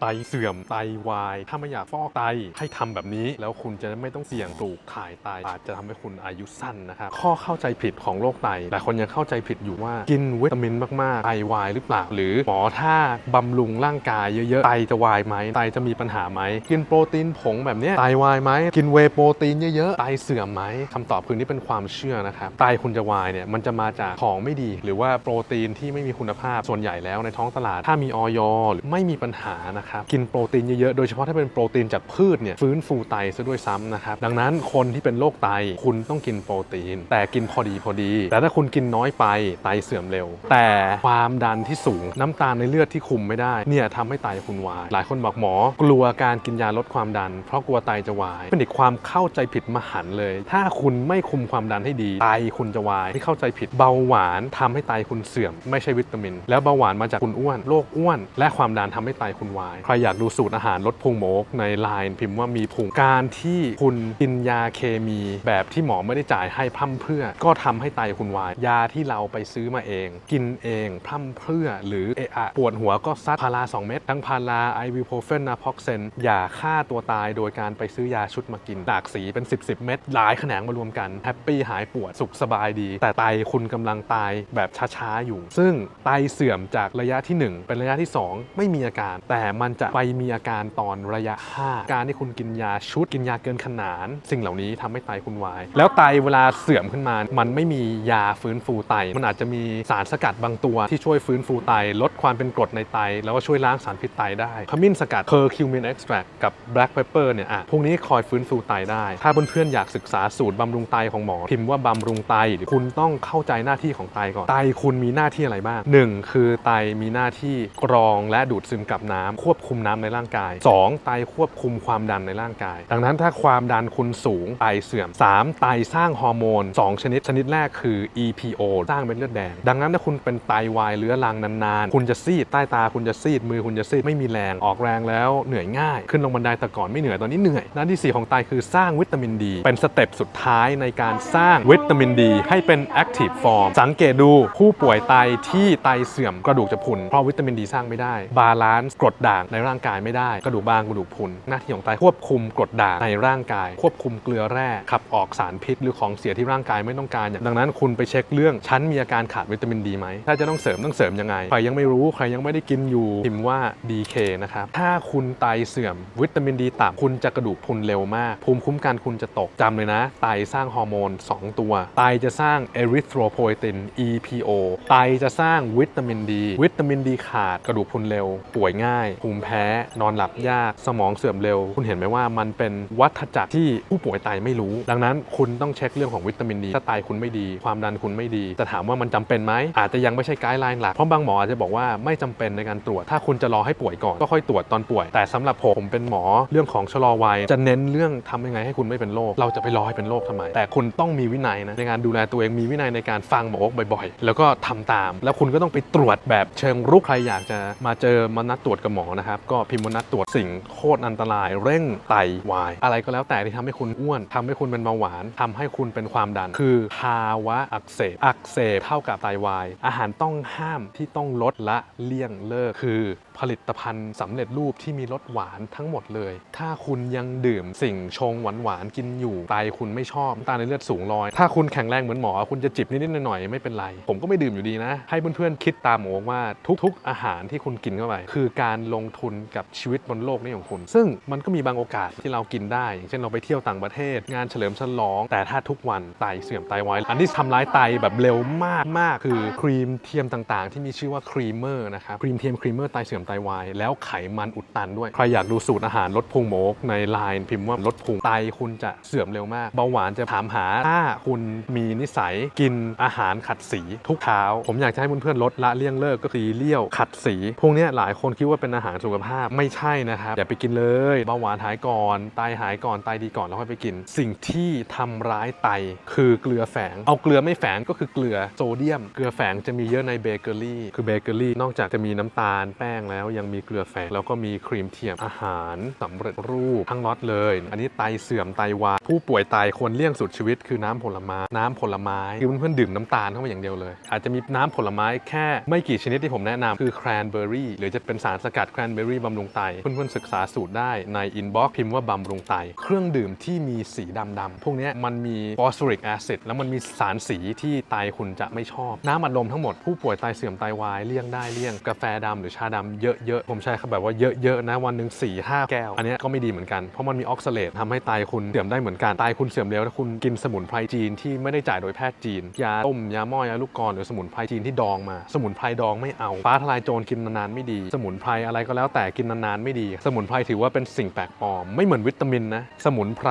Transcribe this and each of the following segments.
ไตเสื่อมไตวาย ถ้าไม่อยากฟอกไตให้ทำแบบนี้ แล้วคุณจะไม่ต้องเสี่ยงปลูกถ่ายไตอาจจะทำให้คุณอายุสั้นนะครับข้อเข้าใจผิดของโรคไตหลายคนยังเข้าใจผิดอยู่ว่ากินวิตามินมากๆไตวายหรือเปล่าหรือหมอถ้าบำรุงร่างกายเยอะๆไตจะวายไหมไตจะมีปัญหาไหมกินโปรตีนผงแบบนี้ไตวายไหมกินเวโปรตีนเยอะๆไตเสื่อมไหมคำตอบคือนี่เป็นความเชื่อนะครับไตคุณจะวายเนี่ยมันจะมาจากของไม่ดี หรือว่าโปรตีนที่ไม่มีคุณภาพส่วนใหญ่แล้วในท้องตลาดถ้ามีออยหรือไม่มีปัญหานะครับกินโปรตีนเยอะๆ โดยเฉพาะถ้าเป็นโปรตีนจากพืชเนี่ยฟื้นฟูไตซะด้วยซ้ำนะครับดังนั้นคนที่เป็นโรคไตคุณต้องกินโปรตีน แต่กินพอดีพอดี แต่ถ้าคุณกินน้อยไปไตเสื่อมเร็ว แต่ความดันที่สูงน้ำตาลในเลือดที่คุมไม่ได้เนี่ยทำให้ไตคุณวาย หลายคนบอกหมอกลัวการกินยาลดความดัน เพราะกลัวไตจะวาย เป็นอีกความเข้าใจผิดมหันเลย ถ้าคุณไม่คุมความดันให้ดีไตคุณจะวายที่เข้าใจผิดเบาหวานทำให้ไตคุณเสื่อม ไม่ใช่วิตามิน แล้วเบาหวานมาจากคุณอ้วนโรคอ้วน และความดันทำให้ไตคุณวายใครอยากดูสูตรอาหารลดพุงโมกในไลน์พิมพ์ว่ามีพุงการที่คุณกินยาเคมีแบบที่หมอไม่ได้จ่ายให้พร่ำเพื่อ ก็ทำให้ไตคุณวาย ยาที่เราไปซื้อมาเอง กินเองพร่ำเพื่อ หรือเอะอะปวดหัวก็ซัดพารา2เม็ดทั้งพาราไอวิโพเฟนนาพ็อกเซนอย่าฆ่าตัวตายโดยการไปซื้อยาชุดมากินหลากสีเป็น 10 10 เม็ดหลายแขนงมารวมกันแฮปปี้หายปวดสุขสบายดี แต่ไตคุณกำลังตายแบบช้าๆอยู่ ซึ่งไตเสื่อมจากระยะที่ 1 เป็นระยะที่ 2 ไม่มีอาการแต่มันจะไปมีอาการตอนระยะ 5 การที่คุณกินยาชุดกินยาเกินขนาน สิ่งเหล่านี้ทำให้ไตคุณวาย แล้วไตเวลาเสื่อมขึ้นมา มันไม่มียาฟื้นฟูไต มันอาจจะมีสารสกัดบางตัวที่ช่วยฟื้นฟูไต ลดความเป็นกรดในไต แล้วก็ช่วยล้างสารพิษไตได้ขมิ้นสกัด curcumin extract กับ black pepper เนี่ยอะพวกนี้คอยฟื้นฟูไตได้ ถ้าเพื่อนๆอยากศึกษาสูตรบำรุงไตของหมอ พิมพ์ว่าบำรุงไตหรือคุณต้องเข้าใจหน้าที่ของไตก่อนไตคุณมีหน้าที่อะไรบ้าง 1 คือไตมีหน้าที่กรองและดูดซึมกับน้ำควบคุมน้ำในร่างกาย 2 ไตควบคุมความดันในร่างกาย ดังนั้นถ้าความดันคุณสูงไตเสื่อม 3 ไตสร้างฮอร์โมน 2 ชนิด ชนิดแรกคือ EPO สร้างเม็ดเลือดแดง ดังนั้นถ้าคุณเป็นไตวายเรื้อรังนานๆ คุณจะซีดใต้ตาคุณจะซีดมือคุณจะซีดไม่มีแรงออกแรงแล้วเหนื่อยง่าย ขึ้นลงบันไดแต่ก่อนไม่เหนื่อยตอนนี้เหนื่อยหน้าที่ 4 ของไตคือสร้างวิตามินดี เป็นสเต็ปสุดท้ายในการสร้างวิตามินดี ให้เป็น active form สังเกตดูผู้ป่วยไตที่ไตเสื่อมกระดูกจะพุนเพราะวิตามินดีสร้างไม่ได้บาลานซ์กรดด่างในร่างกายไม่ได้ กระดูกบางกระดูกพุนหน้าที่ของไตควบคุมกรดด่างในร่างกาย ควบคุมเกลือแร่ขับออกสารพิษ หรือของเสียที่ร่างกายไม่ต้องการอย่างดังนั้นคุณไปเช็คเรื่องฉันมีอาการขาดวิตามินดีไหมถ้าจะต้องเสริมต้องเสริมยังไงใครยังไม่รู้ใครยังไม่ได้กินอยู่พิมพ์ว่า DK นะครับถ้าคุณไตเสื่อมวิตามินดีต่ำคุณจะกระดูกพุนเร็วมาก ภูมิคุ้มกันคุณจะตกจำเลยนะ ไตสร้างฮอร์โมน 2 ตัว ไตจะสร้างเอริโทรโพเอติน EPO ไตจะสร้างวิตามินดี วิตามินดีขาดกระดูกพุนเร็ว ป่วยง่ายภูมิแพ้ นอนหลับยาก สมองเสื่อมเร็ว คุณเห็นไหมว่ามันเป็นวัฏจักรที่ผู้ป่วยไตไม่รู้ ดังนั้นคุณต้องเช็คเรื่องของวิตามินดีถ้าไตคุณไม่ดี ความดันคุณไม่ดี จะถามว่ามันจำเป็นไหม อาจจะยังไม่ใช่ไกด์ไลน์หลัก เพราะบางหมออาจจะบอกว่าไม่จำเป็นในการตรวจ ถ้าคุณจะรอให้ป่วยก่อนก็ค่อยตรวจตอนป่วย แต่สำหรับผมผมเป็นหมอเรื่องของชะลอวัย จะเน้นเรื่องทำยังไงให้คุณไม่เป็นโรค เราจะไปรอให้เป็นโรคทำไม แต่คุณต้องมีวินัยนะในการดูแลตัวเอง มีวินัยในการฟังหมอบ่อยๆ แล้วก็ทำตาม แล้วคุณก็ต้องไปตรวจแบบเชิงรุกใครอยากจะมาเจอมานัดตรวจกับหมอนะครับ ก็พิมพ์ว่านัดตรวจสิ่งโคตรอันตราย เร่งไตวาย อะไรก็แล้วแต่ที่ทำให้คุณอ้วนทำให้คุณเป็นเบาหวานทำให้คุณเป็นความดัน คือภาวะอักเสบ อักเสบเท่ากับไตวาย อาหารต้องห้ามที่ต้องลดละเลี่ยงเลิก คือผลิตภัณฑ์สำเร็จรูปที่มีรสหวานทั้งหมดเลย ถ้าคุณยังดื่มสิ่งชงหวานๆกินอยู่ ไตคุณไม่ชอบตาในเลือดสูงลอย ถ้าคุณแข็งแรงเหมือนหมอ คุณจะจิบนิดๆหน่อยๆไม่เป็นไร ผมก็ไม่ดื่มอยู่ดีนะ ให้เพื่อนๆคิดตามหมอว่าทุกๆอาหารที่คุณกินเข้าไปคือการลงทุนกับชีวิตบนโลกนี้ของคุณ ซึ่งมันก็มีบางโอกาสที่เรากินได้ อย่างเช่นเราไปเที่ยวต่างประเทศ งานเฉลิมฉลอง แต่ถ้าทุกวันไตเสื่อมไตวายอันที่ทำร้ายไตแบบเร็วมากมากคือครีมเทียมต่างๆ ที่มีชื่อว่าครีมเมอร์นะครับครีมเทียมครีมเมอร์ไตเสื่อมไตวายแล้วไขมันอุดตันด้วย ใครอยากดูสูตรอาหารลดพุงโมกในไลน์พิมพ์ว่าลดพุงไตคุณจะเสื่อมเร็วมากเบาหวานจะถามหาถ้าคุณมีนิสัยกินอาหารขัดสีทุกเช้า ผมอยากจะให้เพื่อนๆลดละเลี่ยงเลิกก็คือเลี่ยวขัดสี พวกเนี้ยหลายคนคิดว่าเป็นอาหารสุขภาพไม่ใช่นะครับอย่าไปกินเลยเบาหวานหายก่อนไตหายก่อนไตดีก่อนแล้วค่อยไปกิน สิ่งที่ทำร้ายไตคือเกลือแฝง เอาเกลือไม่แฝงก็คือเกลือโซเดียม เกลือแฝงจะมีเยอะในเบเกอรี่ คือเบเกอรี่นอกจากจะมีน้ำตาลแป้งแล้วยังมีเกลือแฝง แล้วก็มีครีมเทียมอาหารสำเร็จรูปทั้งล็อตเลย อันนี้ไตเสื่อมไตวายผู้ป่วยไตควรเลี่ยงสุดชีวิต คือน้ำผลไม้น้ำผลไม้คือเพื่อนๆดื่มน้ำตาลเข้าไปอย่างเดียวเลย อาจจะมีน้ำผลไม้แค่ไม่กี่ชนิดที่ผมแนะนำคือแครนเบอร์รี่หรือจะเป็นสารสกัดแครนนเบอรี่บำรุงไต เพื่อนๆศึกษาสูตรได้ในอินบ็อกพิมพ์ว่าบำรุงไต เครื่องดื่มที่มีสีดำๆพวกนี้มันมีฟอสฟอริกแอซิดแล้วมันมีสารสีที่ไตคุณจะไม่ชอบ น้ำอัดลมทั้งหมดผู้ป่วยไตเสื่อมไตวายเลี่ยงได้เลี่ยงกาแฟดำหรือชาดำเยอะๆ ผมใช้คำแบบว่าเยอะๆนะวันหนึ่ง4 5 แก้ว อันนี้ก็ไม่ดีเหมือนกันเพราะมันมีออกซาเลตทำให้ไตคุณเสื่อมได้เหมือนกันไตคุณเสื่อมเร็วถ้าคุณกินสมุนไพรจีนที่ไม่ได้จ่ายโดยแพทย์จีนยาต้มยาหม้อยาลูกกรอนหรือสมุนไพรจีนที่ดองมา สมุนไพรดองไม่เอาฟ้าทลายโจรกินนานๆไม่ดี สมุนไพรอะไรก็แล้วแต่กินนานๆไม่ดี สมุนไพรถือว่าเป็นสิ่งแปลกปลอม ไม่เหมือนวิตามินนะ สมุนไพร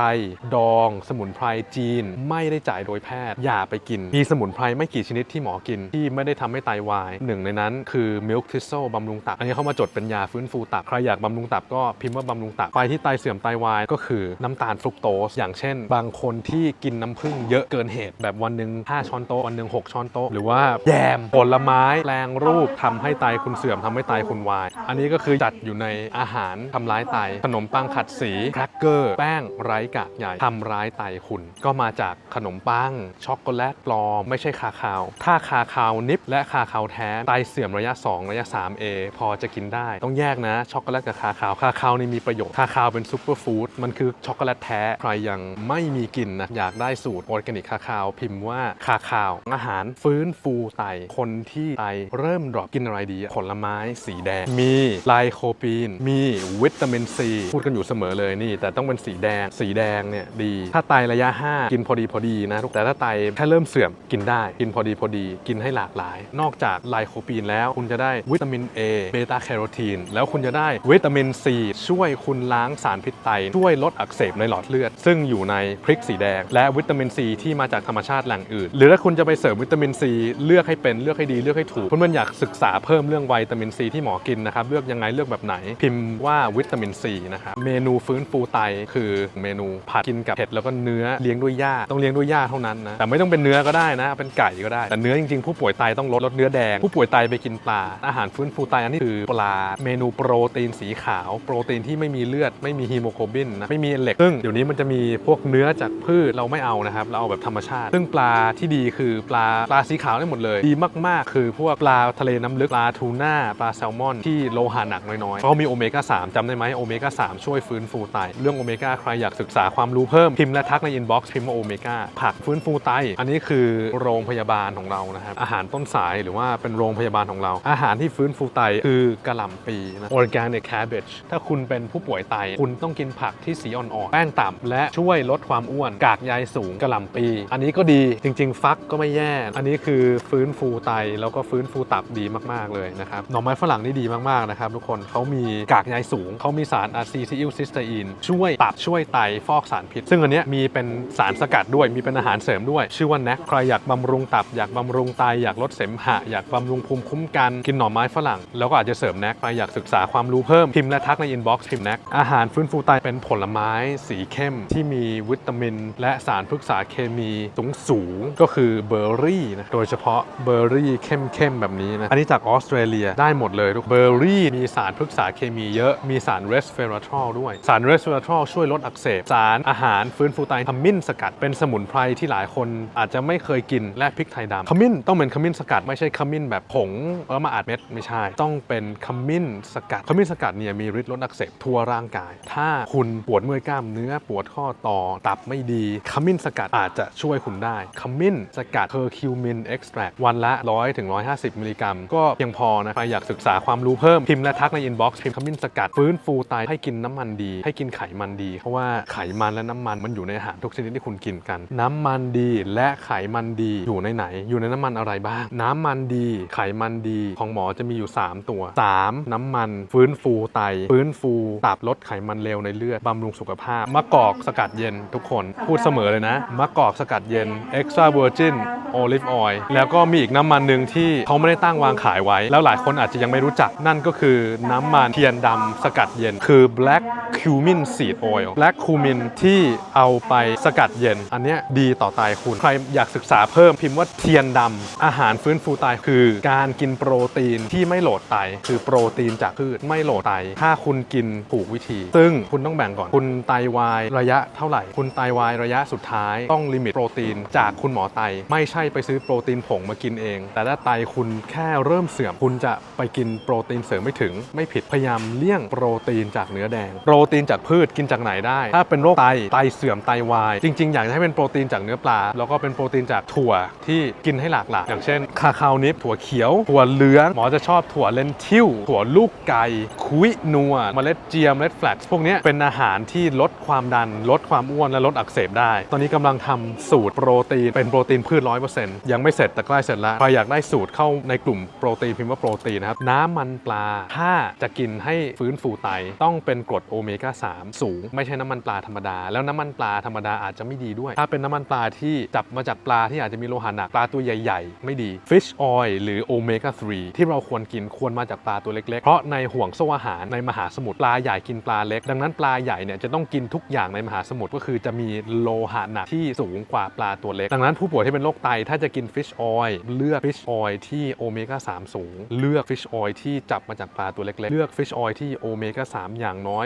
ดอง สมุนไพรจีน ไม่ได้จ่ายโดยแพทย์ อย่าไปกิน มีสมุนไพรไม่กี่ชนิดที่หมอกิน ที่ไม่ได้ทำให้ไตวายหนึ่งในนั้นคือ milk thistle บำรุงตับ อันนี้เขามาจดเป็นยาฟื้นฟูตับ ใครอยากบำรุงตับก็พิมพ์ว่าบำรุงตับ ไปที่ไตเสื่อมไตวายก็คือน้ำตาลฟรุกโตส อย่างเช่น บางคนที่กินน้ำผึ้งเยอะเกินเหตุ แบบวันหนึ่ง5ช้อนโต๊ะวันหนึ่ง6ช้อนโต๊ะหรือว่าแยมผลไม้แปลงรูปทำให้ไตคุณเสื่อมทำให้ไตคุณวาย อันนี้ก็คือจัดอยู่ในอาหารทำร้ายไต ขนมปังขัดสีแครกเกอร์แป้งไร้กากใหญ่ทำร้ายไตคุณ ก็มาจากขนมปัง ช็อกโกแลตปลอม ไม่ใช่คาคาว ถ้าคาคาวนิบและคาคาวแท้ไตเสื่อมระยะ 2 ระยะ 3A พอจะกินได้ ต้องแยกนะ ช็อกโกแลตกับคาคาว คาคาวนี่มีประโยชน์ คาคาวเป็นซูเปอร์ฟู้ดมันคือช็อกโกแลตแท้ ใครยังไม่มีกินนะอยากได้สูตรออร์แกนิกคาคาว พิมพ์ว่าคาคาวอาหารฟื้นฟูไตคนที่ไตเริ่มดรอปกินอะไรดีอะผลไม้สีแดงมีไลโคปีน มีวิตามินซีพูดกันอยู่เสมอเลยนี่ แต่ต้องเป็นสีแดง สีแดงเนี่ยดี ถ้าไตระยะ 5 กินพอดีพอดีนะทุกแต่ถ้าไตแค่เริ่มเสื่อมกินได้ กินพอดีพอดี กินให้หลากหลาย นอกจากไลโคปีนแล้วคุณจะได้วิตามิน A เบต้าแคโรทีนแล้วคุณจะได้วิตามิน C ช่วยคุณล้างสารพิษไต ช่วยลดอักเสบในหลอดเลือด ซึ่งอยู่ในพริกสีแดง และวิตามิน C ที่มาจากธรรมชาติแหล่งอื่น หรือถ้าคุณจะไปเสริมวิตามิน C เลือกให้เป็นเลือกให้ดีเลือกให้ถูกเพื่อนๆอยากศึกษาเพิ่มเรื่องวิตามิน C ที่หมอกินนะครับเลือกยังไงเลือกแบบไหน พิมพ์ว่าวิตามิน C นะครับเมนูฟื้นฟูไตคือเมนูผัดกินกับเห็ดแล้วก็เนื้อเลี้ยงด้วยหญ้าต้องเลี้ยงด้วยหญ้าเท่านั้นนะแต่ไม่ต้องเป็นเนื้อก็ได้นะเป็นไก่ก็ได้ แต่เนื้อจริงๆผู้ป่วยไตต้องลดลดเนื้อแดง ผู้ป่วยไตไปกินปลาอาหารฟื้นฟูไตอันนี้คือปลาเมนูโปรตีนสีขาว โปรตีนที่ไม่มีเลือดไม่มีฮีโมโกลบินนะไม่มีเหล็กซึ่งเดี๋ยวนี้มันจะมีพวกเนื้อจากพืชเราไม่เอานะครับเราเอาแบบธรรมชาติ ซึ่งปลาที่ดีคือปลาปลาสีขาวได้หมดเลย ดีมากๆ คือพวกปลาทะเลน้ำลึกปลาทูน่าปลาแซลมอนที่โลหะหนักน้อยๆเพรามีโอเมก้า3จำได้ไหมโอเมก้า3ช่วยฟื้นฟูไต เรื่องโอเมก้าใครอยากศึกษาความรู้เพิ่มพิมพ์และทักในอินบ็อกซ์พิมพ์ว่าโอเมก้าผักฟื้นฟูไต อันนี้คือโรงพยาบาลของเรานะครับอาหารต้นสายหรือว่าเป็นโรงพยาบาลของเรา อาหารที่ฟื้นฟูไตคือกระหล่ำปีนะ organic cabbage ถ้าคุณเป็นผู้ป่วยไต คุณต้องกินผักที่สีอ่อนๆแป้งต่ำและช่วยลดความอ้วน กากใยสูงกระหล่ำปี อันนี้ก็ดีจริง ๆ ฟักก็ไม่แย่ อันนี้คือฟื้นฟูไตแล้วก็ฟื้นฟูตับดีมากๆเลยนะครับหน่อไม้ฝรั่งนี่ดีมากๆนะครับทุกคนเขามีกากใยสูง เขามีสารอะซีซิลซิสเตอีนช่วยตับช่วยไตฟอกสารพิษ ซึ่งอันนี้มีเป็นสารสกัดด้วยมีเป็นอาหารเสริมด้วย ชื่อว่าแนคใครอยากบำรุงตับอยากบำรุงไตอยากลดเสมหะ อยากบำรุงภูมิคุ้มกันกินหน่อไม้ฝรั่ง แล้วก็อาจจะเสริมแนคใครอยากศึกษาความรู้เพิ่มพิมพ์และทักในอินบ็อกซ์พิมพ์แนคอาหารฟื้นฟูไตเป็นผลไม้สีเข้มที่มีวิตามิน และสารพฤกษาเคมีสูงสูงก็คือเบอร์รี่นะโดยเฉพาะเบอร์รี่เข้มๆแบบนี้นะอันนี้จากออสเตรเลียได้หมดเลยทุกเบอร์รี่มีสารพฤกษาเคมีเยอะ มีสารเรสเฟอรทอลด้วย สารเรสเฟอรทอลช่วยลดอักเสบ สารอาหารฟื้นฟูไตขมิ้นสกัด เป็นสมุนไพรที่หลายคนอาจจะไม่เคยกินและพริกไทยดำขมิ้นต้องเป็นขมิ้นสกัด ไม่ใช่ขมิ้นแบบผงแล้วมาอัดเม็ดไม่ใช่ ต้องเป็นขมิ้นสกัด ขมิ้นสกัดเนี่ยมีฤทธิ์ลดอักเสบทั่วร่างกาย ถ้าคุณปวดเมื่อยกล้ามเนื้อปวดข้อต่อตับไม่ดีขมิ้นสกัดอาจจะช่วยคุณได้ขมิ้นสกัดเคอร์คิวมินเอ็กซ์แทรวันละ100ถึง150 มิลลิกรัมก็เพียงพอนะใครอยากศึกษาความรู้เพิ่มพิมพ์และทักในอินบ็อกซ์พิมพ์ขมิ้นสกัด ฟื้นฟูไตให้กินน้ำมันดี ให้กินไขมันดี เพราะว่าไขมันและน้ำมันมันอยู่ในอาหารทุกชนิดที่คุณกินกัน น้ำมันดีและไขมันดีอยู่ในไหน อยู่ในน้ำมันอะไรบ้าง น้ำมันดี ไขมันดีของหมอจะมีอยู่ 3 ตัว 3. น้ำมัน ฟื้นฟูไต ฟื้นฟูตับลดไขมันเลวในเลือดบำรุงสุขภาพมะกอกสกัดเย็นทุกคนพูดเสมอเลยนะมะกอกสกัดเย็น extra virgin olive oil แล้วก็มีอีกน้ำมันหนึ่งที่เขาไม่ได้ตั้งวางขายไว้ แล้วหลายคนอาจจะยังไม่รู้จักนั่นก็คือน้ำมันเทียนดำสกัดเย็น คือ black cumin seed oil black cumin ที่เอาไปสกัดเย็น อันนี้ดีต่อไตคุณ ใครอยากศึกษาเพิ่มพิมพ์ว่าเทียนดำอาหารฟื้นฟูไตคือ การกินโปรตีนที่ไม่โหลดไต คือโปรตีนจากพืชไม่โหลดไต ถ้าคุณกินถูกวิธี ซึ่งคุณต้องแบ่งก่อน คุณไตวายระยะเท่าไหร่ คุณไตวายระยะสุดท้าย ต้องลิมิตโปรตีนจากคุณหมอไต ไม่ใช่ไปซื้อโปรตีนผงมากินเอง แต่ถ้าไตคุณแค่เริ่มเสื่อมคุณจะไปกินโปรตีนเสริมไม่ถึงไม่ผิดพยายามเลี่ยงโปรตีนจากเนื้อแดง โปรตีนจากพืชกินจากไหนได้ ถ้าเป็นโรคไตไตเสื่อมไตวาย จริง ๆ อยากให้เป็นโปรตีนจากเนื้อปลา แล้วก็เป็นโปรตีนจากถั่วที่กินให้หลากหลายอย่างเช่นคาคาวนิปถั่วเขียว ถั่วเหลืองหมอจะชอบถั่วเลนทิวถั่วลูกไก่คุยนัวเมล็ดเจียมเมล็ดแฟลกซ์พวกนี้เป็นอาหารที่ลดความดัน ลดความอ้วนและลดอักเสบได้ ตอนนี้กำลังทำสูตรโปรตีนเป็นโปรตีนพืชร้อยเปอร์เซ็นต์ยังไม่เสร็จแต่ใกล้เสร็จแล้วใครอยากได้สูตรเข้าในกลุ่มโปรตีนพิมพ์ว่าโปรตีนนะครับน้ำมันปลาถ้าจะกินให้ฟื้นฟูไตต้องเป็นกรดโอเมก้า3 สูง ไม่ใช่น้ำมันปลาธรรมดา แล้วน้ำมันปลาธรรมดาอาจจะไม่ดีด้วย ถ้าเป็นน้ำมันปลาที่จับมาจากปลาที่อาจจะมีโลหะหนักปลาตัวใหญ่ ๆ ไม่ดี Fish Oil หรือโอเมก้า3ที่เราควรกินควรมาจากปลาตัวเล็ก ๆ เพราะในห่วงโซ่อาหารในมหาสมุทรปลาใหญ่กินปลาเล็ก ดังนั้นปลาใหญ่เนี่ยจะต้องกินทุกอย่างในมหาสมุทรก็คือจะมีโลหะหนักที่สูงกว่าปลาตัวเล็ก ดังนั้นผู้ป่วยที่เป็นโรคไตถ้าจะกิน Fish Oil เลือก Fish Oil ที่โอเมก้า3สูง เลือก Fish Oil ที่จับมาจากปลาตัวเล็กๆ เลือก Fish Oil ที่โอเมก้า3อย่างน้อย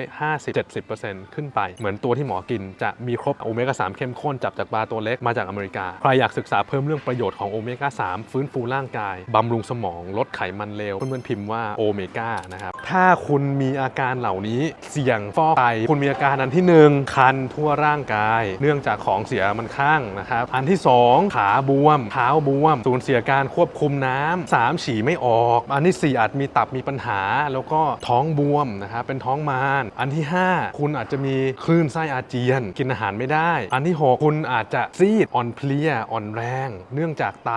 50-70%ขึ้นไป เหมือนตัวที่หมอกินจะมีครบโอเมก้า3เข้มข้นจับจากปลาตัวเล็กมาจากอเมริกา ใครอยากศึกษาเพิ่มเรื่องประโยชน์ของโอเมก้า3ฟื้นฟูร่างกาย บำรุงสมอง ลดไขมันเลวเพื่อนๆพิมพ์ว่าโอเมก้านะครับถ้าคุณมีอาการเหล่านี้เสี่ยงฟอกไตคุณมีอาการอันที่หนึ่งคันทั่วร่างกาย เนื่องจากของเสียมันข้างนะครับอันที่สองขาบวมเท้าบวมสูญเสียการควบคุมน้ำสามฉี่ไม่ออก อันที่สี่อาจมีตับมีปัญหาแล้วก็ท้องบวมนะครับเป็นท้องมารอันที่ห้าคุณอาจจะมีคลื่นไส้อาเจียน กินอาหารไม่ได้ อันที่หกคุณอาจจะซีดอ่อนเพลียอ่อนแรง เนื่องจากไต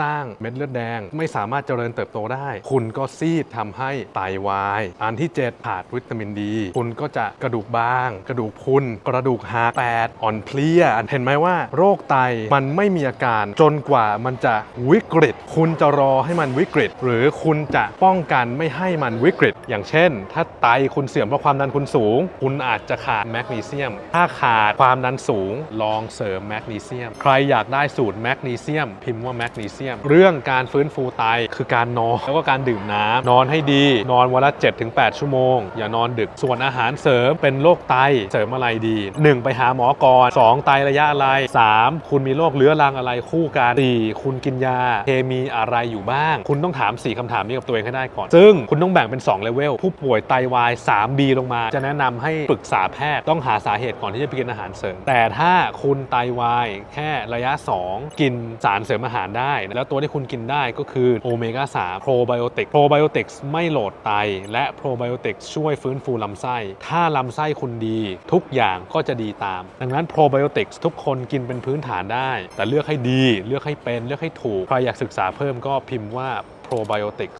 สร้างเม็ดเลือดแดง ไม่สามารถเจริญเติบโตได้ คุณก็ซีดทำให้ไตวาย อันที่ 7 ขาดวิตามินดี คุณก็จะกระดูกบาง กระดูกพุนกระดูกหักแปดอ่อนเพลียเห็นไหมว่าโรคไตมันไม่มีอาการจนกว่ามันจะวิกฤต คุณจะรอให้มันวิกฤต หรือคุณจะป้องกันไม่ให้มันวิกฤต อย่างเช่น ถ้าไตคุณเสื่อมเพราะความดันคุณสูง คุณอาจจะขาดแมกนีเซียม ถ้าขาดความดันสูง ลองเสริมแมกนีเซียม ใครอยากได้สูตรแมกนีเซียม พิมพ์ว่าแมกนีเซียม เรื่องการฟื้นฟูไตคือการนอน แล้วก็การดื่มน้ำนอนให้ดี นอนวันละ 7-8 ชั่วโมง อย่านอนดึก ส่วนอาหารเสริมเป็นโรคไต เสริมอะไรดี 1 ไปหาหมอก่อน 2 ไตระยะอะไร 3 คุณมีโรคเรื้อรังอะไรคู่กัน 4 คุณกินยาเคมีอะไรอยู่บ้าง คุณต้องถาม 4คำถามนี้กับตัวเองให้ได้ก่อน ซึ่งคุณต้องแบ่งเป็น2เลเวลผู้ป่วยไตวาย 3B ลงมา จะแนะนำให้ปรึกษาแพทย์ต้องหาสาเหตุก่อนที่จะไปกินอาหารเสริม แต่ถ้าคุณไตวายแค่ระยะ 2 กินสารเสริมอาหารได้ แล้วตัวที่คุณกินได้ก็คือโอเมก้า3โปรไบโอติกโปรไบโอติกไม่โหลดไต และโปรไบโอติกช่วยฟื้นฟูลำไส้ ถ้าลำไส้คุณดีทุกอย่างก็จะดีตาม ดังนั้นโปรไบโอติกทุกคนกินเป็นพื้นฐานได้ แต่เลือกให้ดี เลือกให้เป็น เลือกให้ถูก ใครอยากศึกษาเพิ่มก็พิมพ์ว่าโปรไบโอติก